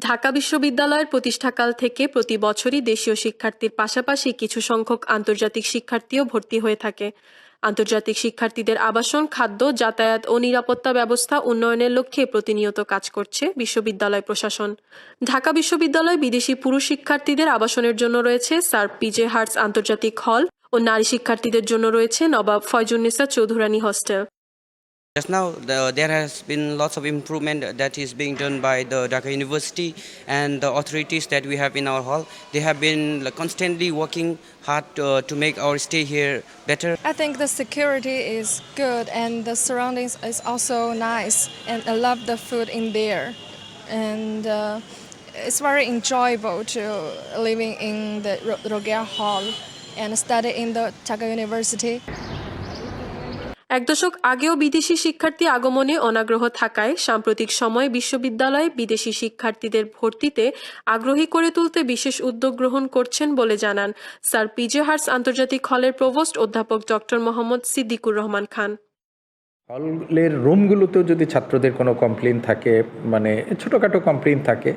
ঢাকা বিশ্ববিদ্যালয়ের প্রতিষ্ঠাকাল থেকে প্রতি বছরই দেশীয় শিক্ষার্থীর পাশাপাশি কিছু সংখ্যক আন্তর্জাতিক শিক্ষার্থীও ভর্তি হয়ে থাকে। আন্তর্জাতিক শিক্ষার্থীদের আবাসন, খাদ্য, যাতায়াত ও নিরাপত্তা ব্যবস্থা উন্নয়নের লক্ষ্যে প্রতিনিয়ত কাজ করছে বিশ্ববিদ্যালয় প্রশাসন। ঢাকা বিশ্ববিদ্যালয় বিদেশি পুরুষ শিক্ষার্থীদের আবাসনের জন্য রয়েছে স্যার পিজে হার্টস আন্তর্জাতিক হল ও নারী শিক্ষার্থীদের জন্য রয়েছে Nawab Faizunnesa Chowdhurani hostel. Just now, the, there has been lots of improvement that is being done by the Dhaka University and the authorities that we have in our hall. They have been constantly working hard to, to make our stay here better. I think the security is good and the surroundings is also nice and I love the food in there and uh, it's very enjoyable to living in the Ro- Rogea Hall and study in the Dhaka University. এক দশক আগেও বিদেশি শিক্ষার্থী আগমনে অনাগ্রহ থাকায় সাম্প্রতিক সময়ে বিশ্ববিদ্যালয়ে বিদেশি শিক্ষার্থীদের ভর্তিতে আগ্রহী করে তুলতে বিশেষ উদ্যোগ গ্রহণ করছেন বলে জানান স্যার পিজে হার্স আন্তর্জাতিক হলের প্রভোস্ট অধ্যাপক ডক্টর মোহাম্মদ সিদ্দিকুর রহমান খান। হলের রুমগুলোতেও যদি ছাত্রদের কোনো কমপ্লেন থাকে মানে ছোটোখাটো কমপ্লেন থাকে,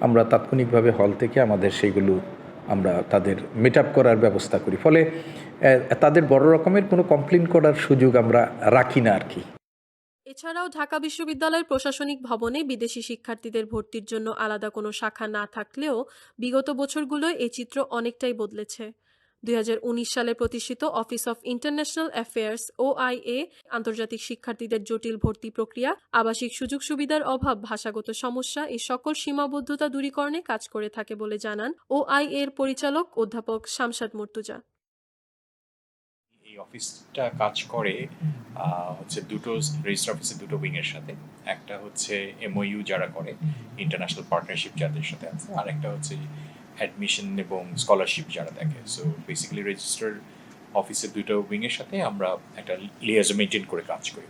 আমরা তাৎক্ষণিকভাবে হল থেকে আমাদের সেইগুলো আমরা তাদের মিট আপ করার ব্যবস্থা করি। ফলে তাদের বড় রকমের কোনো কমপ্লেন করার সুযোগ আমরা রাখি না আর কি এছাড়াও ঢাকা বিশ্ববিদ্যালয়ের প্রশাসনিক ভবনে বিদেশি শিক্ষার্থীদের ভর্তির জন্য আলাদা কোনো শাখা না থাকলেও বিগত বছরগুলোয় এই চিত্র অনেকটাই বদলেছে। দুই সালে প্রতিষ্ঠিত office of international affairs O I A আন্তর্জাতিক শিক্ষার্থীদের জটিল ভর্তি প্রক্রিয়া আবাসিক সুযোগ সুবিধার অভাব ভাষাগত সমস্যা এই সকল সীমাবদ্ধতা দূরীকরণে কাজ করে থাকে বলে জানান ওআইএ এর পরিচালক অধ্যাপক শামসাদ মুর্তুজা। এই অফিসটা কাজ করে হচ্ছে দুটো রেজিস্টার অফিসের দুটো উইংয়ের সাথে। একটা হচ্ছে এমওইউ যারা করে ইন্টারন্যাশনাল পার্টনারশিপ যাদের সাথে আছে আর একটা হচ্ছে অ্যাডমিশন এবং স্কলারশিপ যারা দেখে। সো বেসিক্যালি রেজিস্টার অফিসের দুটো উইংয়ের সাথে আমরা একটা লিয়াজ মেনটেন করে কাজ করি।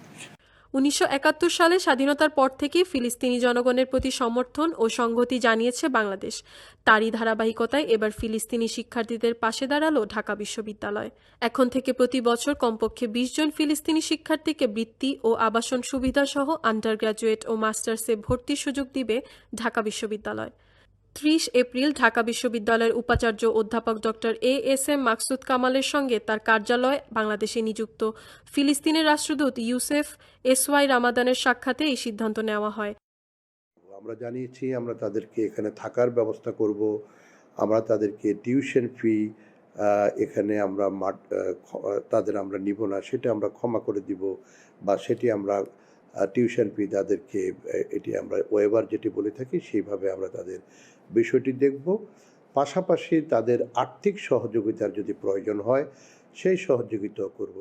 উনিশশো একাত্তর সালে স্বাধীনতার পর থেকে ফিলিস্তিনি জনগণের প্রতি সমর্থন ও সংহতি জানিয়েছে বাংলাদেশ। তারই ধারাবাহিকতায় এবার ফিলিস্তিনি শিক্ষার্থীদের পাশে দাঁড়াল ঢাকা বিশ্ববিদ্যালয়। এখন থেকে প্রতি বছর কমপক্ষে বিশ জন ফিলিস্তিনি শিক্ষার্থীকে বৃত্তি ও আবাসন সুবিধা সহ আন্ডার গ্র্যাজুয়েট ও মাস্টার্সে ভর্তির সুযোগ দিবে ঢাকা বিশ্ববিদ্যালয়। ত্রিশ এপ্রিল ঢাকা বিশ্ববিদ্যালয়ের উপাচার্য অধ্যাপক doctor A S M Maksud কামালের সঙ্গে তার কার্যালয় বাংলাদেশে নিযুক্ত। ফিলিস্তিনের রাষ্ট্রদূত ইউসেফ এস ওয়াই রামাদানের সাক্ষাতে এই সিদ্ধান্ত নেওয়া হয়। আমরা জানিয়েছি, আমরা তাদেরকে এখানে থাকার ব্যবস্থা করব। আমরা তাদেরকে টিউশন ফি এখানে আমরা তাদের আমরা নিব না, সেটা আমরা ক্ষমা করে দিব বা সেটি আমরা টিউশন ফি তাদেরকে এটি আমরা ওয়েবার যেটি বলে থাকি, সেইভাবে আমরা তাদের বিষয়টি দেখব। পাশাপাশি তাদের আর্থিক সহযোগিতার যদি প্রয়োজন হয়, সেই সহযোগিতাও করব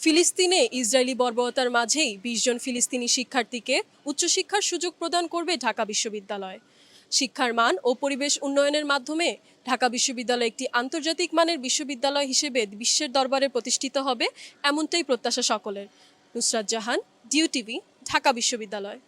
ফিলিস্তিনে ইসরায়েলি বর্বরতার মাঝেই বিশ জন ফিলিস্তিনি শিক্ষার্থীকে উচ্চশিক্ষার সুযোগ প্রদান করবে ঢাকা বিশ্ববিদ্যালয়। শিক্ষার মান ও পরিবেশ উন্নয়নের মাধ্যমে ঢাকা বিশ্ববিদ্যালয় একটি আন্তর্জাতিক মানের বিশ্ববিদ্যালয় হিসেবে বিশ্বের দরবারে প্রতিষ্ঠিত হবে, এমনটাই প্রত্যাশা সকলের। নুসরাত জাহান ডিউটিভি ঢাকা বিশ্ববিদ্যালয়।